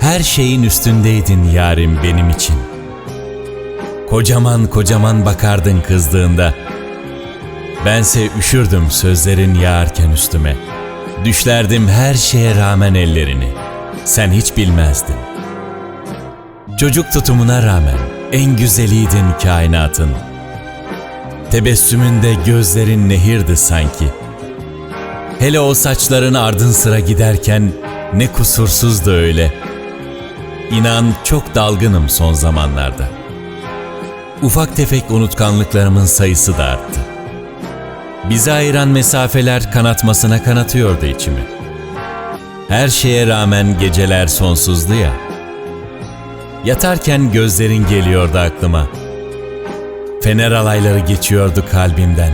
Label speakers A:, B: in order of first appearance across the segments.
A: Her şeyin üstündeydin yarim benim için. Kocaman kocaman bakardın kızdığında. Bense üşürdüm sözlerin yağarken üstüme. Düşlerdim her şeye rağmen ellerini. Sen hiç bilmezdin. Çocuk tutumuna rağmen en güzeliydin kainatın. Tebessümünde gözlerin nehirdi sanki. Hele o saçların ardın sıra giderken ne kusursuzdu öyle. İnan çok dalgınım son zamanlarda. Ufak tefek unutkanlıklarımın sayısı da arttı. Bizi ayıran mesafeler kanatmasına kanatıyordu içimi. Her şeye rağmen geceler sonsuzdu ya. Yatarken gözlerin geliyordu aklıma. Fener alayları geçiyordu kalbimden.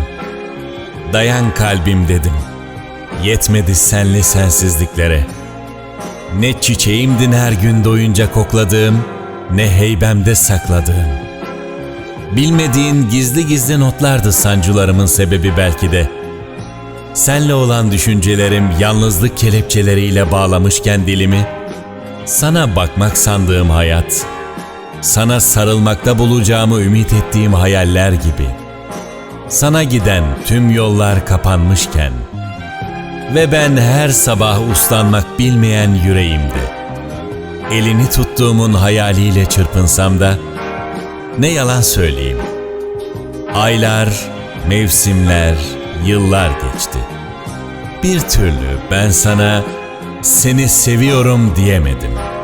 A: Dayan kalbim dedim. Yetmedi senli sensizliklere. Ne çiçeğimdin her gün doyunca kokladığım, ne heybemde sakladığım. Bilmediğin gizli gizli notlardı sancılarımın sebebi belki de. Senle olan düşüncelerim yalnızlık kelepçeleriyle bağlamışken dilimi, sana bakmak sandığım hayat, sana sarılmakta bulacağımı ümit ettiğim hayaller gibi. Sana giden tüm yollar kapanmışken ve ben her sabah uslanmak bilmeyen yüreğimdi. Elini tuttuğumun hayaliyle çırpınsam da ne yalan söyleyeyim. Aylar, mevsimler, yıllar geçti. Bir türlü ben sana seni seviyorum diyemedim.''